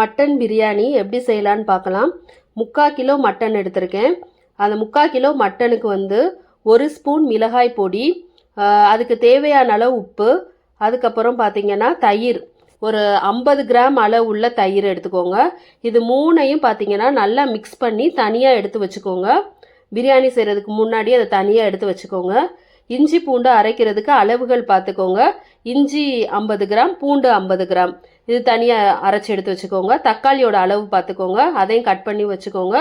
Mutton biryani எப்படி செய்யலான்னு பார்க்கலாம். முக்கால் கிலோ மட்டன் எடுத்திருக்கேன். அந்த முக்கால் கிலோ மட்டனுக்கு வந்து ஒரு ஸ்பூன் மிளகாய் பொடி அதுக்கு தேவையான அளவு உப்பு அதுக்கப்புறம் பார்த்தீங்கன்னா தயிர். ஒரு ஐம்பது கிராம் அளவு உள்ள தயிர் எடுத்துக்கோங்க. இது மூணையும் பார்த்தீங்கன்னா நல்லா மிக்ஸ் பண்ணி தனியாக எடுத்து வச்சுக்கோங்க. பிரியாணி செய்கிறதுக்கு முன்னாடி அதை தனியாக எடுத்து வச்சுக்கோங்க. இஞ்சி பூண்டு அரைக்கிறதுக்கு அளவுகள் பார்த்துக்கோங்க இஞ்சி ஐம்பது கிராம் பூண்டு ஐம்பது கிராம். இது தனியாக அரைச்சி எடுத்து வச்சுக்கோங்க. தக்காளியோட அளவு பார்த்துக்கோங்க. அதையும் கட் பண்ணி வச்சுக்கோங்க.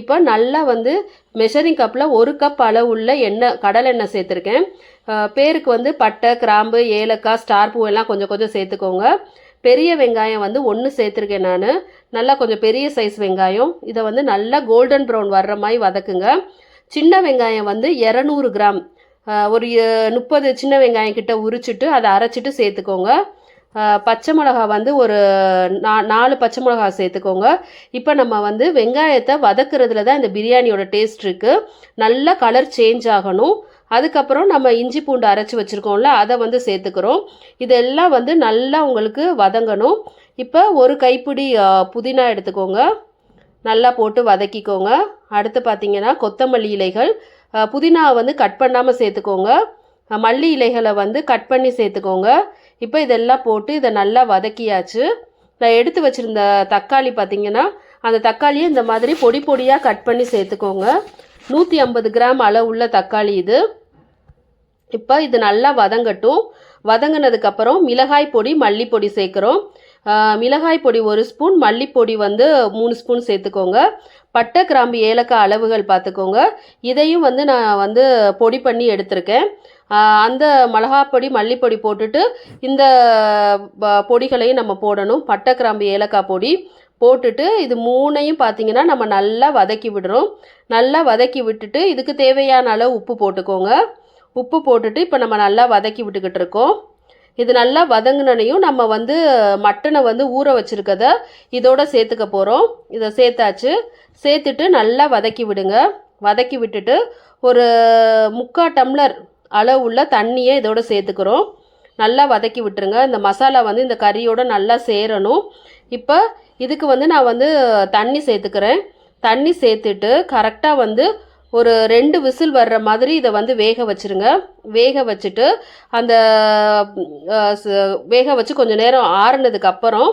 இப்போ நல்லா வந்து மெஷரிங் கப்பில் ஒரு கப் அளவு உள்ள எண்ணெய் கடலை எண்ணெய் சேர்த்துருக்கேன். பேருக்கு வந்து பட்டை கிராம்பு ஏலக்காய் ஸ்டார் பூ எல்லாம் கொஞ்சம் கொஞ்சம் சேர்த்துக்கோங்க. பெரிய வெங்காயம் வந்து ஒன்று சேர்த்துருக்கேன் நான். நல்லா கொஞ்சம் பெரிய சைஸ் வெங்காயம். இதை வந்து நல்லா கோல்டன் ப்ரௌன் வர்ற மாதிரி வதக்குங்க. சின்ன வெங்காயம் வந்து இரநூறு கிராம். ஒரு முப்பது சின்ன வெங்காயம் கிட்ட உரிச்சிட்டு அதை அரைச்சிட்டு சேர்த்துக்கோங்க. பச்சை மிளகா வந்து ஒரு நா நாலு பச்சை மிளகா சேர்த்துக்கோங்க. இப்போ நம்ம வந்து வெங்காயத்தை வதக்குறதுல தான் இந்த பிரியாணியோட டேஸ்ட் இருக்குது நல்லா கலர் சேஞ்ச் ஆகணும். அதுக்கப்புறம் நம்ம இஞ்சி பூண்டு அரைச்சி வச்சுருக்கோம்ல அதை வந்து சேர்த்துக்கிறோம். இதெல்லாம் வந்து நல்லா உங்களுக்கு வதங்கணும். இப்போ ஒரு கைப்பிடி புதினா எடுத்துக்கோங்க. நல்லா போட்டு வதக்கிக்கோங்க. அடுத்து பார்த்திங்கன்னா கொத்தமல்லி இலைகள். புதினா வந்து கட் பண்ணாமல் சேர்த்துக்கோங்க. மல்லி இலைகளை வந்து கட் பண்ணி சேர்த்துக்கோங்க. இப்போ இதெல்லாம் போட்டு இதை நல்லா வதக்கியாச்சு. நான் எடுத்து வச்சுருந்த தக்காளி பார்த்தீங்கன்னா அந்த தக்காளியை இந்த மாதிரி பொடி பொடியாக கட் பண்ணி சேர்த்துக்கோங்க. நூற்றி ஐம்பது கிராம் அளவுள்ள தக்காளி இது. இப்போ இது நல்லா வதங்கட்டும். வதங்கினதுக்கப்புறம் மிளகாய் பொடி மல்லிப்பொடி சேர்க்குறோம். மிளகாய் பொடி ஒரு ஸ்பூன் மல்லிப்பொடி வந்து மூணு ஸ்பூன் சேர்த்துக்கோங்க. பட்டை கிராம்பு ஏலக்காய் அளவுகள் பார்த்துக்கோங்க. இதையும் வந்து நான் வந்து பொடி பண்ணி எடுத்திருக்கேன். அந்த மிளகாப்பொடி மல்லிப்பொடி போட்டுட்டு இந்த பொடிகளையும் நம்ம போடணும். பட்டை கிராம்பு ஏலக்காய் பொடி போட்டுட்டு இது மூணையும் பார்த்தீங்கன்னா நம்ம நல்லா வதக்கி விடுறோம். நல்லா வதக்கி விட்டுட்டு இதுக்கு தேவையான அளவு உப்பு போட்டுக்கோங்க. உப்பு போட்டுட்டு இப்போ நம்ம நல்லா வதக்கி விட்டுக்கிட்டு இருக்கோம். இது நல்லா வதங்கினையும் நம்ம வந்து மட்டனை வந்து ஊற வச்சுருக்கத இதோட சேர்த்துக்க போகிறோம் இதை சேர்த்தாச்சு. சேர்த்துட்டு நல்லா வதக்கி விடுங்க. வதக்கி விட்டுட்டு ஒரு முக்கால் டம்ளர் அளவு உள்ள தண்ணியை இதோட சேர்த்துக்கிறோம். நல்லா வதக்கி விட்டுருங்க. இந்த மசாலா வந்து இந்த கறியோட நல்லா சேரணும். இப்போ இதுக்கு வந்து நான் வந்து தண்ணி சேர்த்துக்கிறேன். தண்ணி சேர்த்துட்டு கரெக்டாக வந்து ஒரு ரெண்டு விசில் வர்ற மாதிரி இதை வந்து வேக வச்சிருங்க. வேக வச்சுட்டு அந்த ச- வேக வச்சு கொஞ்சம் நேரம் ஆறுனதுக்கு அப்புறம்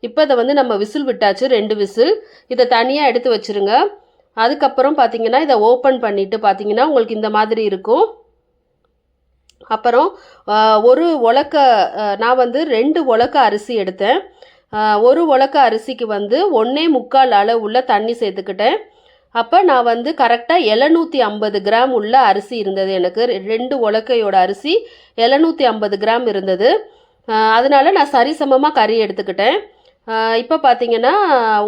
இப்போ இதை வந்து நம்ம விசில் விட்டாச்சு ரெண்டு விசில். இதை தனியாக எடுத்து வச்சிருங்க. அதுக்கப்புறம் பார்த்தீங்கன்னா இதை ஓப்பன் பண்ணிவிட்டு பார்த்தீங்கன்னா உங்களுக்கு இந்த மாதிரி இருக்கும். அப்புறம் ஒரு உலக்க நான் வந்து ரெண்டு உலக்க அரிசி எடுத்தேன். ஒரு உலக்க அரிசிக்கு வந்து ஒன்றே முக்கால் அளவுள்ள தண்ணி சேர்த்துக்கிட்டேன். அப்போ நான் வந்து கரெக்டாக எழுநூற்றி ஐம்பது கிராம் உள்ள அரிசி இருந்தது. எனக்கு ரெ- ரெண்டு உலக்கையோட அரிசி எழுநூற்றி ஐம்பது கிராம் இருந்தது. அதனால் அதனால நான் சரிசமமாக கறி எடுத்துக்கிட்டேன். இப்போ பார்த்தீங்கன்னா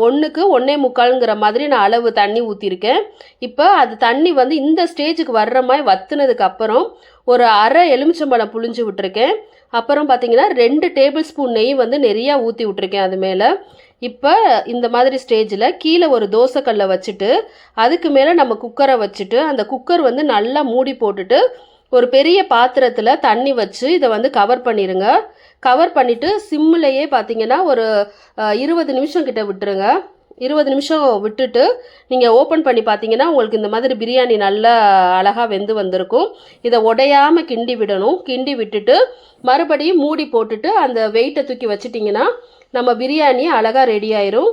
ஒன்றுக்கு ஒன்றே முக்கால்ங்கிற மாதிரி நான் அளவு தண்ணி ஊற்றிருக்கேன் இப்போ அது தண்ணி வந்து இந்த ஸ்டேஜுக்கு வர்ற மாதிரி வத்துனதுக்கு அப்புறம் ஒரு அரை எலுமிச்சம்பழம் புழிஞ்சு விட்டுருக்கேன். அப்புறம் பார்த்தீங்கன்னா ரெண்டு டேபிள் ஸ்பூன் நெய் வந்து நிறையா ஊற்றி விட்டுருக்கேன் அது மேலே. இப்போ இந்த மாதிரி ஸ்டேஜில் கீழே ஒரு தோசைக்கல்லை வச்சுட்டு அதுக்கு மேலே நம்ம குக்கரை வச்சுட்டு அந்த குக்கர் வந்து நல்லா மூடி போட்டுட்டு ஒரு பெரிய பாத்திரத்தில் தண்ணி வச்சு இதை வந்து கவர் பண்ணிடுங்க கவர் பண்ணிவிட்டு சிம்மிலேயே பார்த்தீங்கன்னா ஒரு இருபது நிமிஷம் கிட்ட விட்டுருங்க. இருபது நிமிஷம் விட்டுட்டு நீங்கள் ஓப்பன் பண்ணி பார்த்தீங்கன்னா உங்களுக்கு இந்த மாதிரி பிரியாணி நல்லா அழகாக வெந்து வந்திருக்கும். இதை உடையாம கிண்டி விடணும். கிண்டி விட்டுட்டு மறுபடியும் மூடி போட்டுட்டு அந்த வெயிட்டை தூக்கி வச்சிட்டிங்கன்னா நம்ம பிரியாணி அழகாக ரெடி ஆயிரும்.